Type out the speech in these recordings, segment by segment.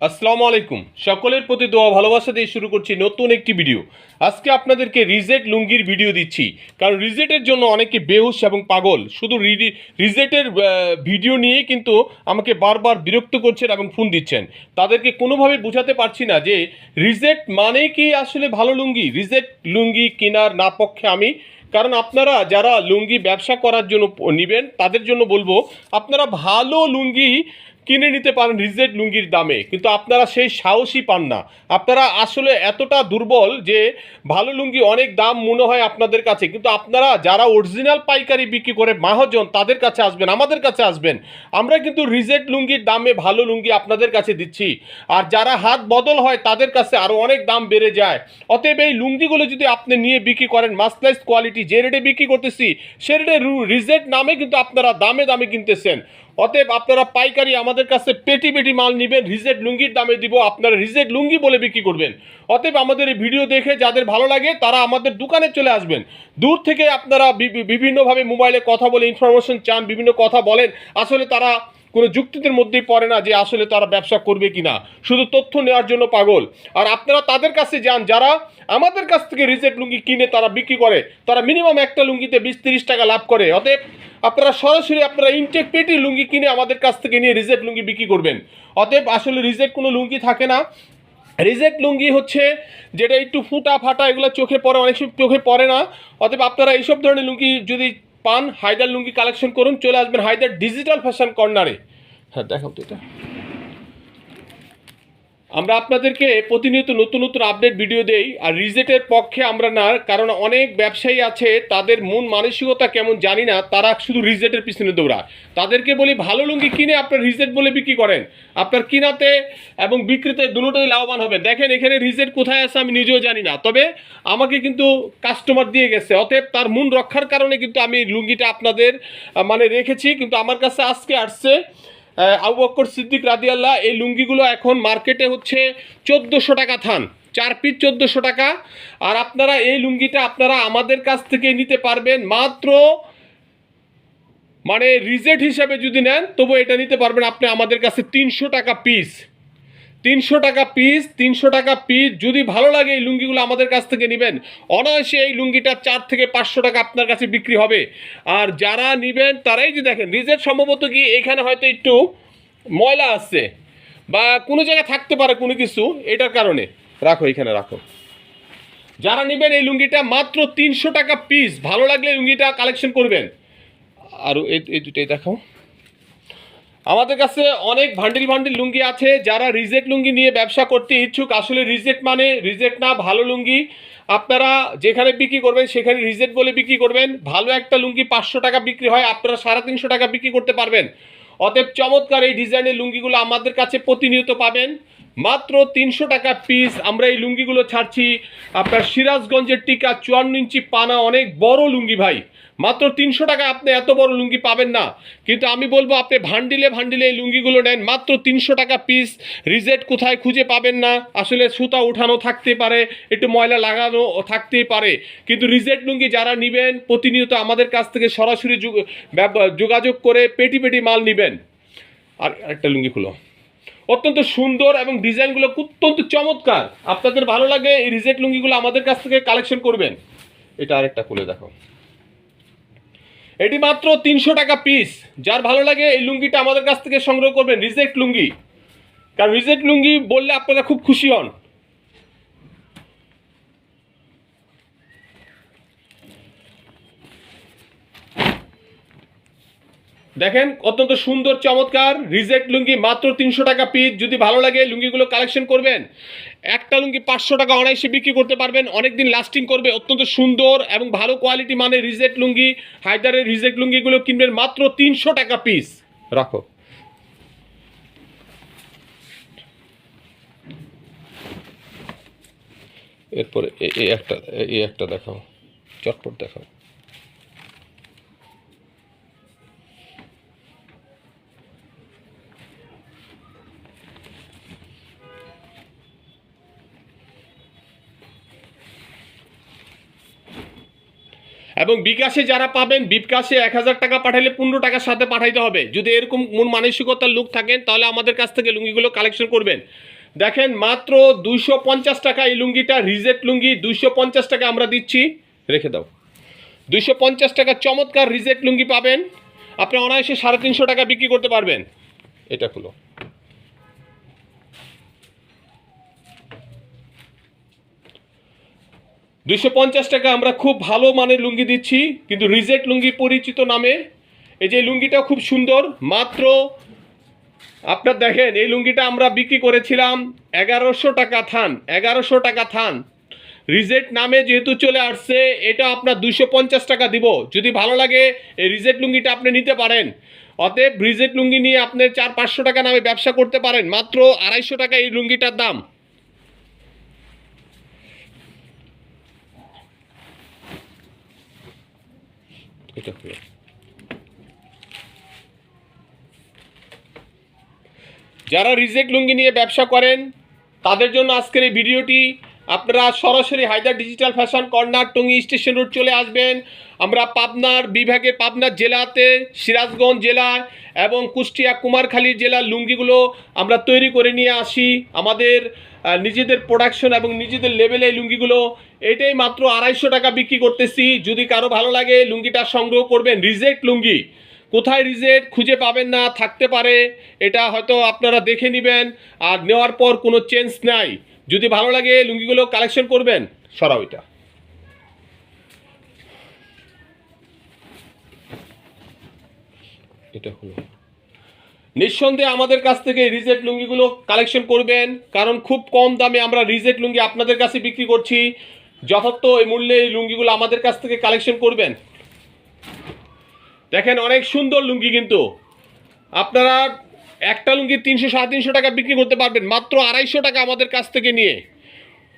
আসসালামু আলাইকুম। সকলের প্রতি দোয়া ভালোবাসা দিয়ে শুরু করছি নতুন একটি ভিডিও। আজকে আপনাদেরকে রিজেট লুঙ্গির ভিডিও দিচ্ছি। কারণ রিজেটের জন্য অনেকে বেহুশ এবং পাগল। শুধু রিজেটের ভিডিও নিয়ে কিন্তু আমাকে বারবার বিরক্ত করছেন এবং ফোন দিচ্ছেন। তাদেরকে কোনোভাবে বোঝাতে পারছি না যে রিজেট মানে কি আসলে ভালো লুঙ্গি? রিজেট লুঙ্গি কেনার না পক্ষে আমি। কারণ আপনারা যারা লুঙ্গি ব্যবসা করার জন্য নিবেন, তাদের জন্য বলব, আপনারা ভালো লুঙ্গি কিনে নিতে পারেন রিজেট লুঙ্গির দামে। কিন্তু আপনারা সেই সাহসই পান না। আপনারা আসলে এতটা দুর্বল যে ভালো লুঙ্গি অনেক দাম মনে হয় আপনাদের কাছে। কিন্তু আপনারা যারা অরিজিনাল পাইকারি বিক্রি করে মাহাজন, তাদের কাছে আসবেন, আমাদের কাছে আসবেন। আমরা কিন্তু রিজেট লুঙ্গির দামে ভালো লুঙ্গি আপনাদের কাছে দিচ্ছি। আর যারা হাত বদল হয়, তাদের কাছে আরও অনেক দাম বেড়ে যায়। অতএব এই লুঙ্গিগুলো যদি আপনি নিয়ে বিক্রি করেন মাসলাইজ কোয়ালিটি, যে রেটে বিক্রি করতেছি, সে রেটে রিজেট নামে কিন্তু আপনারা দামে দামে কিনতেছেন। অতএব আপনারা পাইকারি আমাদের কাছে পেটি পেটি মাল নেবেন রিজেট লুঙ্গির দামে দিব, আপনারা রিজেট লুঙ্গি বলে বিক্রি করবেন। অতএব আমাদের এই ভিডিও দেখে যাদের ভালো লাগে, তারা আমাদের দোকানে চলে আসবেন। দূর থেকে আপনারা বিভিন্নভাবে মোবাইলে কথা বলে ইনফরমেশন চান, বিভিন্ন কথা বলেন, আসলে তারা কোনো যুক্তিদের মধ্যেই পড়ে না যে আসলে তারা ব্যবসা করবে কি না শুধু তথ্য নেওয়ার জন্য পাগল। আর আপনারা তাদের কাছে যান, যারা আমাদের কাছ থেকে রিজেট লুঙ্গি কিনে তারা বিক্রি করে, তারা মিনিমাম একটা লুঙ্গিতে বিশ তিরিশ টাকা লাভ করে। অতএব আপনারা সরাসরি আপনারা ইনটেক পেটি লুঙ্গি কিনে আমাদের কাছ থেকে নিয়ে রিজেট লুঙ্গি বিক্রি করবেন। অতএব আসলে রিজেট কোনো লুঙ্গি থাকে না। রিজেক্ট লুঙ্গি হচ্ছে যেটা একটু ফুটা ফাটা এগুলো চোখে পড়ে, অনেক সময় চোখে পড়ে না। অতএব আপনারা এইসব ধরনের লুঙ্গি যদি পান, হায়দার লুঙ্গি কালেকশন করুন, চলে আসবেন হায়দার ডিজিটাল ফ্যাশন কর্নারে হ্যাঁ দেখাও তো এটা। আমরা আপনাদেরকে প্রতিনিয়ত নতুন নতুন আপডেট ভিডিও দেই, আর রিজেটের পক্ষে আমরা না, কারণ অনেক ব্যবসায়ী আছে, তাদের মন মানসিকতা কেমন জানি না, তারা শুধু রিজেটের পিছনে দৌড়ায়। তাদেরকে বলি, ভালো লুঙ্গি কিনে আপনার রিজেট বলে বিক্রি করেন। আপনার কিনাতে এবং বিক্রিতে দুটোই লাভবান হবে। দেখেন, এখানে রিজেট কোথায় আছে আমি নিজেও জানি না। তবে আমাকে কিন্তু কাস্টমার দিয়ে গেছে। অতএব তার মন রক্ষার কারণে কিন্তু আমি লুঙ্গিটা আপনাদের মানে রেখেছি, কিন্তু আমার কাছে আজকে আসছে আবু বক্কর সিদ্দিক রাদিয়াল্লাহ, এই লুঙ্গিগুলো এখন মার্কেটে হচ্ছে চোদ্দোশো টাকা থান। চার পিস চোদ্দোশো টাকা। আর আপনারা এই লুঙ্গিটা আপনারা আমাদের কাছ থেকে নিতে পারবেন মাত্র মানে রিজেট হিসাবে যদি নেন তবু এটা নিতে পারবেন। আপনি আমাদের কাছে তিনশো টাকা পিস তিনশো টাকা পিস তিনশো টাকা পিস যদি ভালো লাগে এই লুঙ্গিগুলো আমাদের কাছ থেকে নেবেন, অনায়াসে এই লুঙ্গিটা চার থেকে পাঁচশো টাকা আপনার কাছে বিক্রি হবে। আর যারা নেবেন, তারাই যে দেখেন রিজেট সম্ভবত কি এখানে হয়তো একটু ময়লা আসছে বা কোনো জায়গায় থাকতে পারে কোনো কিছু, এটার কারণে। রাখো, এখানে রাখো। যারা নেবেন এই লুঙ্গিটা, মাত্র তিনশো টাকা পিস ভালো লাগলে লুঙ্গিটা কালেকশন করবেন। আর এই দুটোই দেখাও। আমাদের কাছে অনেক ভান্ডিল ভান্ডিল লুঙ্গি আছে, যারা রিজেক্ট লুঙ্গি নিয়ে ব্যবসা করতে ইচ্ছুক, আসলে রিজেক্ট মানে রিজেক্ট না, ভালো লুঙ্গি। আপনারা যেখানে বিক্রি করবেন, সেখানে রিজেক্ট বলে বিক্রি করবেন। ভালো একটা লুঙ্গি পাঁচশো টাকা বিক্রি হয়, আপনারা সাড়ে তিনশো টাকা বিক্রি করতে পারবেন। অতএব চমৎকার এই ডিজাইনের লুঙ্গিগুলো আমাদের কাছে প্রতিনিয়ত পাবেন। মাত্র তিনশো টাকা পিস আমরা এই লুঙ্গিগুলো ছাড়ছি। আপনার সিরাজগঞ্জের টিকা চুয়ান্ন ইঞ্চি পানা, অনেক বড় লুঙ্গি ভাই। মাত্র তিনশো টাকা আপনি এত বড় লুঙ্গি পাবেন না। কিন্তু আমি বলব, আপনি ভান্ডিলে ভান্ডিলে এই লুঙ্গিগুলো নেন। মাত্র তিনশো টাকা পিস রিজেট কোথায় খুঁজে পাবেন না। আসলে সুতা উঠানো থাকতে পারে, একটু ময়লা লাগানো থাকতেই পারে। কিন্তু রিজেট লুঙ্গি যারা নেবেন, প্রতিনিয়ত আমাদের কাছ থেকে সরাসরি যোগাযোগ করে পেটি পেটি মাল নেবেন। আর একটা লুঙ্গি খুলো। অত্যন্ত সুন্দর এবং ডিজাইনগুলো অত্যন্ত চমৎকার। আপনাদের ভালো লাগে এই রিজেক্ট লুঙ্গিগুলো আমাদের কাছ থেকে কালেকশন করবেন? এটা আরেকটা খুলে দেখো। এটি মাত্র তিনশো টাকা পিস যার ভালো লাগে এই লুঙ্গিটা আমাদের কাছ থেকে সংগ্রহ করবেন, রিজেক্ট লুঙ্গি। কারণ রিজেক্ট লুঙ্গি বললে আপনারা খুব খুশি হন। দেখেন, অত্যন্ত সুন্দর, চমৎকার, রিজেক্ট লুঙ্গি, মাত্র তিনশো টাকা পিস যদি ভালো লাগে, লুঙ্গিগুলো কালেকশন করবেন। একটা লুঙ্গি পাঁচশো টাকা অনায়াসে বিক্রি করতে পারবেন। অনেকদিন লাস্টিং করবে, অত্যন্ত সুন্দর এবং ভালো কোয়ালিটি মানে রিজেক্ট লুঙ্গি, হায়দারের রিজেক্ট লুঙ্গিগুলো কিনবেন মাত্র তিনশো টাকা পিস রাখো। এরপরে এই একটা এই একটা দেখাও। চটপট দেখাও। এবং বিকাশে যারা পাবেন, বিকাশে এক হাজার টাকা পাঠালে পনেরো টাকার সাথে পাঠাইতে হবে। যদি এরকম মন মানসিকতার লোক থাকেন, তাহলে আমাদের কাছ থেকে লুঙ্গিগুলো কালেকশন করবেন। দেখেন, মাত্র দুইশো পঞ্চাশ টাকা এই লুঙ্গিটা, রিজেক্ট লুঙ্গি, দুইশো পঞ্চাশ টাকা আমরা দিচ্ছি। রেখে দাও। দুইশো পঞ্চাশ টাকা চমৎকার রিজেক্ট লুঙ্গি পাবেন। আপনি অনায়াসে সাড়ে তিনশো টাকা বিক্রি করতে পারবেন। এটা খুলো। দুইশো পঞ্চাশ টাকা আমরা খুব ভালো মানের লুঙ্গি দিচ্ছি, কিন্তু রিজেক্ট লুঙ্গি পরিচিত নামে। এই যে লুঙ্গিটা খুব সুন্দর, মাত্র আপনার দেখেন, এই লুঙ্গিটা আমরা বিক্রি করেছিলাম এগারোশো টাকা থান, এগারোশো টাকা থান। রিজেক্ট নামে যেহেতু চলে আসছে, এটা আপনার দুশো পঞ্চাশ টাকা দিব। যদি ভালো লাগে, এই রিজেক্ট লুঙ্গিটা আপনি নিতে পারেন। অতএব রিজেক্ট লুঙ্গি নিয়ে আপনি চার পাঁচশো টাকা নামে ব্যবসা করতে পারেন, মাত্র আড়াইশো টাকা এই লুঙ্গিটার দাম। এটা হলো। যারা রিজেক্ট লুঙ্গি নিয়ে ব্যবসা করেন, তাদের জন্য আজকের এই ভিডিওটি, আপনারা সরাসরি Haider digital fashion corner Tongi station road চলে আসবেন। আমরা পাবনার বিভাগের পাবনার জেলাতে, সিরাজগঞ্জ জেলায় এবং কুষ্টিয়া কুমারখালী জেলার লুঙ্গিগুলো আমরা তৈরি করে নিয়ে আসি। আমাদের নিজেদের প্রোডাকশন এবং নিজেদের লেভেলে লুঙ্গিগুলো এটাই মাত্র আড়াইশো টাকা বিক্রি করতেছি। যদি কারও ভালো লাগে লুঙ্গিটা সংগ্রহ করবেন, রিজেক্ট লুঙ্গি। কোথায় রিজেক্ট খুঁজে পাবেন না, থাকতে পারে। এটা হয়তো আপনারা দেখে নেবেন, আর নেওয়ার পর কোনো চেঞ্জ নাই। যদি ভালো লাগে লুঙ্গিগুলো কালেকশন করবেন, সরাও এটা। এটা হলো। নিঃসন্দেহে আমাদের কাছ থেকে রিজেক্ট লুঙ্গিগুলো কালেকশন করবেন, কারণ খুব কম দামে আমরা রিজেক্ট লুঙ্গি আপনাদের কাছে বিক্রি করছি। যথার্থ এই মূল্যে এই লুঙ্গিগুলো আমাদের কাছ থেকে কালেকশন করবেন। দেখেন অনেক সুন্দর লুঙ্গি কিন্তু। আপনারা একটা লুঙ্গি তিনশো, সাড়ে তিনশো টাকা বিক্রি করতে পারবেন, মাত্র আড়াইশো টাকা আমাদের কাছ থেকে নিয়ে।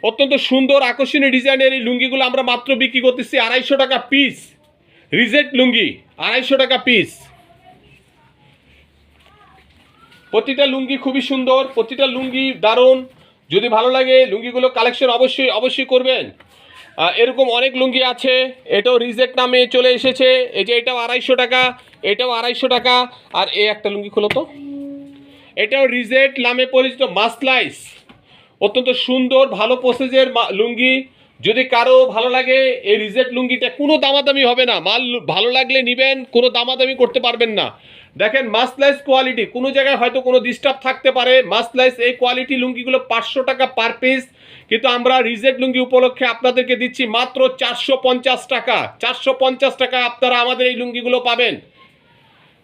অত্যন্ত সুন্দর, আকর্ষণীয় ডিজাইনের এই লুঙ্গিগুলো আমরা মাত্র বিক্রি করতেছি আড়াইশো টাকা পিস রিজেক্ট লুঙ্গি, আড়াইশো টাকা পিস প্রতিটা লুঙ্গি খুবই সুন্দর, প্রতিটা লুঙ্গি দারুণ। যদি ভালো লাগে, লুঙ্গিগুলো কালেকশন অবশ্যই অবশ্যই করবেন। এরকম অনেক লুঙ্গি আছে, এটাও রিজেক্ট নামে চলে এসেছে। এই যে এটাও আড়াইশো টাকা, এটাও আড়াইশো টাকা। আর এই একটা লুঙ্গি খোলো তো। এটাও রিজেক্ট নামে পরিচিত মাসলাইস। অত্যন্ত সুন্দর, ভালো প্রসেসের লুঙ্গি। যদি কারও ভালো লাগে, এই রিজেট লুঙ্গিটা কোনো দামাদামি হবে না। মাল ভালো লাগলে নিবেন, কোনো দামাদামি করতে পারবেন না। দেখেন মাসলাইস কোয়ালিটি কোনো জায়গায় হয়তো কোনো ডিস্টার্ব থাকতে পারে। মাসলাইস এই কোয়ালিটি লুঙ্গিগুলো পাঁচশো টাকা পার পিস কিন্তু আমরা রিজেট লুঙ্গি উপলক্ষে আপনাদেরকে দিচ্ছি মাত্র চারশো পঞ্চাশ টাকা। চারশো পঞ্চাশ টাকা আপনারা আমাদের এই লুঙ্গিগুলো পাবেন।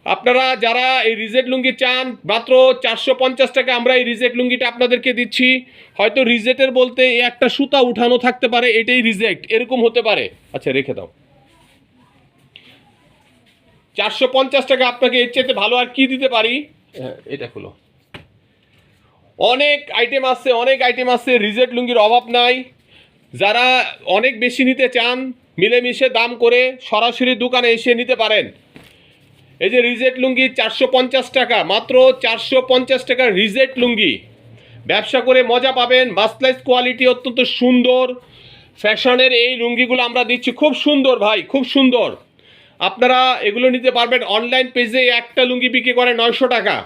আপনারা যারা এই রিজেক্ট লুঙ্গি চান মাত্র চারশো পঞ্চাশ টাকা আমরা এই রিজেক্ট লুঙ্গিটা আপনাদেরকে দিচ্ছি। হয়তো রিজেক্টের বলতে এই একটা সুতা উঠানো থাকতে পারে এটাই রিজেক্ট এরকম হতে পারে। আচ্ছা রেখে দাও। চারশো পঞ্চাশ টাকা আপনাকে এর চেয়ে ভালো আর কি দিতে পারি? হ্যাঁ, এটা খুলো। অনেক আইটেম আছে অনেক আইটেম আছে রিজেক্ট লুঙ্গির অভাব নাই। যারা অনেক বেশি নিতে চান মিলেমিশে দাম করে সরাসরি দোকানে এসে নিতে পারেন। এই যে রিজেট লুঙ্গি চারশো পঞ্চাশ টাকা, মাত্র চারশো পঞ্চাশ টাকা রিজেট লুঙ্গি। ব্যবসা করে মজা পাবেন মাসলাইজ কোয়ালিটি অত্যন্ত সুন্দর। ফ্যাশনের এই লুঙ্গিগুলো আমরা দিচ্ছি খুব সুন্দর ভাই, খুব সুন্দর। আপনারা এগুলো নিতে পারবেন, অনলাইন পেজে একটা লুঙ্গি বিক্রি করে নয়শো টাকা।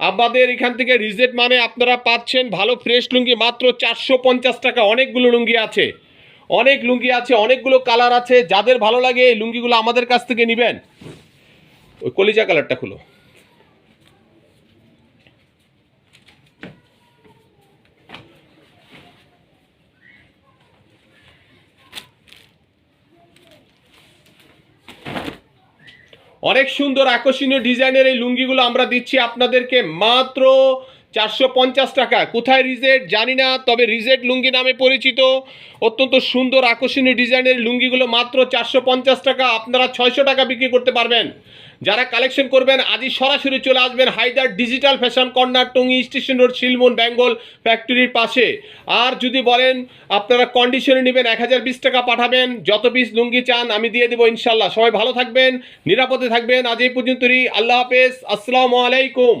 আমাদের এখান থেকে রিজেট মানে আপনারা পাচ্ছেন ভালো ফ্রেশ লুঙ্গি, মাত্র চারশো পঞ্চাশ টাকা অনেকগুলো লুঙ্গি আছে। অনেক লুঙ্গি আছে, অনেকগুলো কালার আছে। যাদের ভালো লাগে এই লুঙ্গিগুলো আমাদের কাছ থেকে নেবেন। ওই কলিজা কালারটা খুলো। অনেক সুন্দর আকর্ষণীয় ডিজাইনের এই লুঙ্গিগুলো আমরা দিচ্ছি আপনাদেরকে মাত্র চারশো পঞ্চাশ টাকা। কোথায় রিজেট জানি না, তবে রিজেট লুঙ্গি নামে পরিচিত। অত্যন্ত সুন্দর আকর্ষণীয় ডিজাইনের লুঙ্গিগুলো মাত্র চারশো পঞ্চাশ টাকা। আপনারা ছয়শো টাকা বিক্রি করতে পারবেন। যারা কালেকশন করবেন, আজই সরাসরি চলে আসবেন Haider digital fashion corner Tongi station road Shilmon Bengal ফ্যাক্টরির পাশে। আর যদি বলেন, আপনারা কন্ডিশনে নেবেন এক হাজার বিশ টাকা পাঠাবেন, যত পিস লুঙ্গি চান, আমি দিয়ে দেবো ইনশাল্লাহ। সবাই ভালো থাকবেন, নিরাপদে থাকবেন। আজ এই পর্যন্তই। আল্লাহ হাফেজ। আসসালামু আলাইকুম।